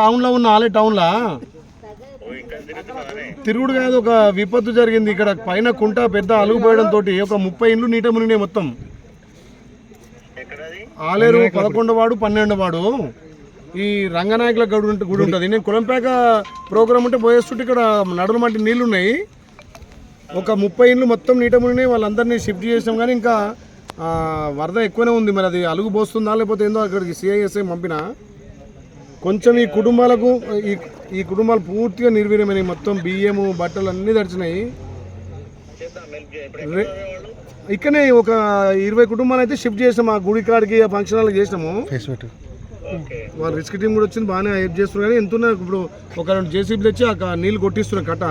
టౌన్లో ఉన్న ఆలే టౌన్లా తిరుగుడు కాదు ఒక విపత్తు జరిగింది. ఇక్కడ పైన కుంట పెద్ద అలుగుపోయడం తోటి ఒక ముప్పై ఇండ్లు నీట మునిగినాయి మొత్తం. ఆలేరు పదకొండు వాడు పన్నెండు వాడు. ఈ రంగనాయకుల గడు గుడి ఉంటుంది. నేను కులంపేక ప్రోగ్రామ్ ఉంటే పోయేస్తుంటే ఇక్కడ నడుల మట్టి నీళ్ళు ఉన్నాయి ఒక ముప్పై ఇండ్లు మొత్తం నీట మునిగినాయి. వాళ్ళందరినీ షిఫ్ట్ చేసాం కానీ ఇంకా వరద ఎక్కువనే ఉంది. మరి అది అలుగు పోస్తుందా లేకపోతే ఏందో అక్కడికి సిఐఎస్ఐ పంపిన? కొంచెం ఈ కుటుంబాలకు ఈ ఈ కుటుంబాలు పూర్తిగా నిర్వీర్యమైనవి. మొత్తం బియ్యము బట్టలు అన్నీ తడిచినాయి రే- ఇక్కడనే ఒక ఇరవై కుటుంబాలు అయితే షిఫ్ట్ చేసాం ఆ గుడి కాడికి ఆ ఫంక్షన్ హాల్కి చేసినాము. వాళ్ళు రిస్క్ టీం కూడా వచ్చింది బాగానే హెల్ప్ చేస్తున్నారు. కానీ ఎంత ఇప్పుడు ఒక రెండు జేసీబీలు వచ్చి ఆ నీళ్ళు కొట్టిస్తున్నారు కట్ట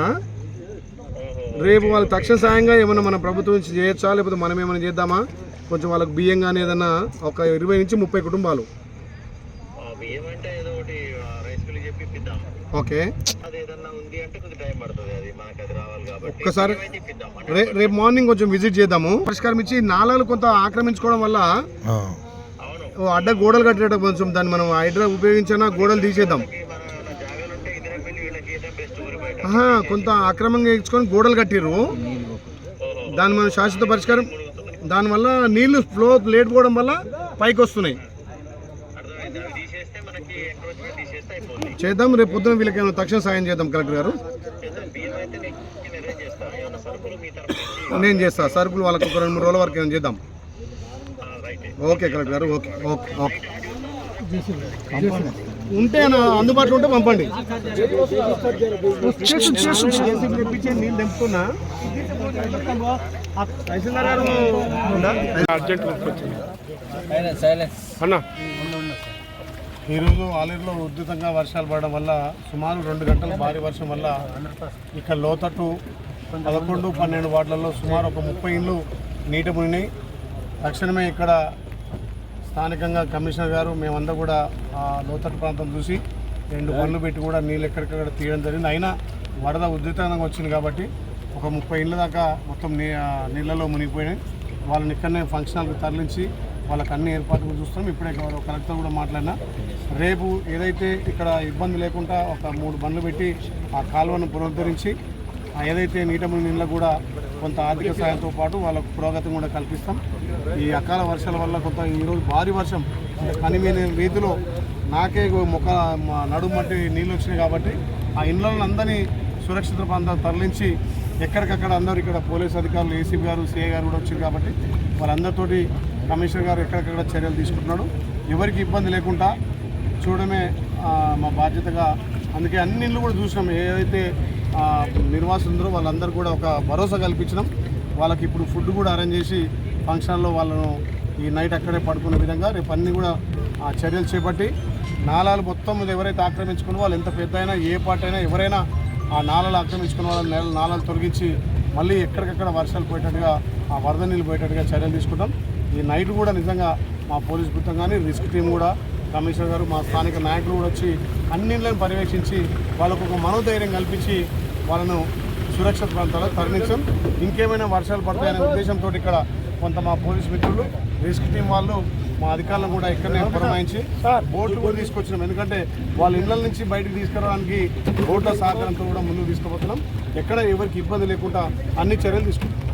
రేపు వాళ్ళకి తక్షణ సాయంగా ఏమైనా మన ప్రభుత్వం నుంచి చేయొచ్చా? లేకపోతే మనం ఏమైనా చేద్దామా? కొంచెం వాళ్ళకి బియ్యం కానీ ఏదన్నా ఒక ఇరవై నుంచి ముప్పై కుటుంబాలు. ఆ బియ్యం అంటే ఏదో ఒకటి ఆ, రైస్ మిల్ చెప్పి ఇప్పిద్దాం ఓకే. అది ఏదన్నా ఉంది అంటే కొంచెం టైం పడుతుంది అది మనకి అది రావాలి కాబట్టి. ఒక్కసారి రేపు మార్నింగ్ కొంచెం విజిట్ చేద్దాము. పరిష్కారం ఇచ్చి నాలాలు కొంత ఆక్రమించుకోవడం వల్ల అవును. ఓ అడ్డ గోడలు కట్టేట కొంచెం దాన్ని మనం హైడ్రా ఉపయోగించినా గోడలు తీసేద్దాం. కొంత అక్రమంగా ఇచ్చుకొని గోడలు కట్టిర్రు. దాన్ని మనం శాశ్వత పరిష్కారం. దానివల్ల నీళ్ళు ఫ్లో లేట్ పోవడం వల్ల పైకి వస్తున్నాయి. చేద్దాం రేపు పొద్దున వీళ్ళకి ఏమైనా తక్షణ సాయం చేద్దాం కలెక్టర్ గారు. నేను చేస్తా. సరుకులు వాళ్ళకి ఒక రెండు మూడు రోజుల వరకు ఏమైనా చేద్దాం. ఆ, రైట్ ఓకే కలెక్టర్ గారు ఓకే ఓకే ఓకే. ఉంటే అందుబాటులో ఉంటే పంపండి. జేసీబీ తెప్పించి ఈరోజు ఆలేరులో ఉధృతంగా వర్షాలు పడడం వల్ల సుమారు రెండు గంటల భారీ వర్షం వల్ల ఇక్కడ లోతట్టు పదకొండు పన్నెండు వార్డులలో సుమారు ఒక ముప్పై ఇండ్లు నీట మునినాయి తక్షణమే ఇక్కడ స్థానికంగా కమిషనర్ గారు మేమందరూ కూడా ఆ లోతట్టు ప్రాంతం చూసి రెండు పనులు పెట్టి కూడా నీళ్ళు ఎక్కడికక్కడ తీయడం జరిగింది. అయినా వరద ఉధృతంగా వచ్చింది కాబట్టి ఒక ముప్పై ఇళ్ళ దాకా మొత్తం నీ నీళ్ళలో మునిగిపోయినాయి. వాళ్ళని ఇక్కడనే ఫంక్షన్ హాల్కి తరలించి వాళ్ళకి అన్ని ఏర్పాట్లు చూస్తాం ఇప్పుడే గౌరవ కలెక్టర్ కూడా మాట్లాడినా. రేపు ఏదైతే ఇక్కడ ఇబ్బంది లేకుండా ఒక మూడు బండ్లు పెట్టి ఆ కాలువను పునరుద్ధరించి ఏదైతే నీటముని నీళ్ళ కూడా కొంత ఆర్థిక సాయంతో పాటు వాళ్ళకు పురోగతి కూడా కల్పిస్తాం. ఈ అకాల వర్షాల వల్ల కొంత ఈరోజు భారీ వర్షం అంటే కనిమీన రీతిలో నాకే మొక్క మా నడుము మట్టి నీళ్ళు వచ్చినాయి కాబట్టి ఆ ఇండ్లను అందరినీ సురక్షిత ప్రాంతాలు తరలించి ఎక్కడికక్కడ అందరూ ఇక్కడ పోలీస్ అధికారులు ఏసీబీ గారు సిఐ గారు కూడా వచ్చారు కాబట్టి వాళ్ళందరితోటి కమిషనర్ గారు ఎక్కడికక్కడ చర్యలు తీసుకుంటున్నాడు. ఎవరికి ఇబ్బంది లేకుండా చూడడమే మా బాధ్యతగా. అందుకే అన్ని ఇళ్ళు కూడా చూసినాం. ఏదైతే నిర్వాసులు ఉందో వాళ్ళందరూ కూడా ఒక భరోసా కల్పించినాం. వాళ్ళకి ఇప్పుడు ఫుడ్ కూడా అరేంజ్ చేసి ఫంక్షన్లో వాళ్ళను ఈ నైట్ అక్కడే పడుకునే విధంగా రేపు అన్నీ కూడా ఆ, చర్యలు చేపట్టి నాలాలు మొత్తం ఎవరైతే ఆక్రమించుకున్న వాళ్ళు ఎంత పెద్ద అయినా ఏ పార్టీ అయినా ఎవరైనా ఆ నాళాలు ఆక్రమించుకున్న వాళ్ళ నేల నాళాలు తొలగించి మళ్ళీ ఎక్కడికక్కడ వర్షాలు పోయేటట్టుగా ఆ వరద నీళ్ళు పోయేటట్టుగా చర్యలు తీసుకుంటాం. ఈ నైట్ కూడా నిజంగా మా పోలీస్ బృందం కానీ రిస్క్ టీం కూడా కమిషనర్ గారు మా స్థానిక నాయకులు కూడా వచ్చి అన్నింటిని పర్యవేక్షించి వాళ్ళకు ఒక మనోధైర్యం కల్పించి వాళ్ళను సురక్షిత ప్రాంతాల్లో తరలించాం. ఇంకేమైనా వర్షాలు పడతాయనే ఉద్దేశంతో ఇక్కడ కొంత మా పోలీస్ మిత్రులు రిస్క్ టీం వాళ్ళు మా అధికారులను కూడా ఇక్కడనే పురమాయించి బోట్లు కూడా తీసుకొచ్చినాం. ఎందుకంటే వాళ్ళ ఇళ్ళ నుంచి బయటకు తీసుకురావడానికి బోట్ల సహకారంతో కూడా ముందుకు తీసుకుపోతున్నాం. ఎక్కడ ఎవరికి ఇబ్బంది లేకుండా అన్ని చర్యలు తీసుకుంటాం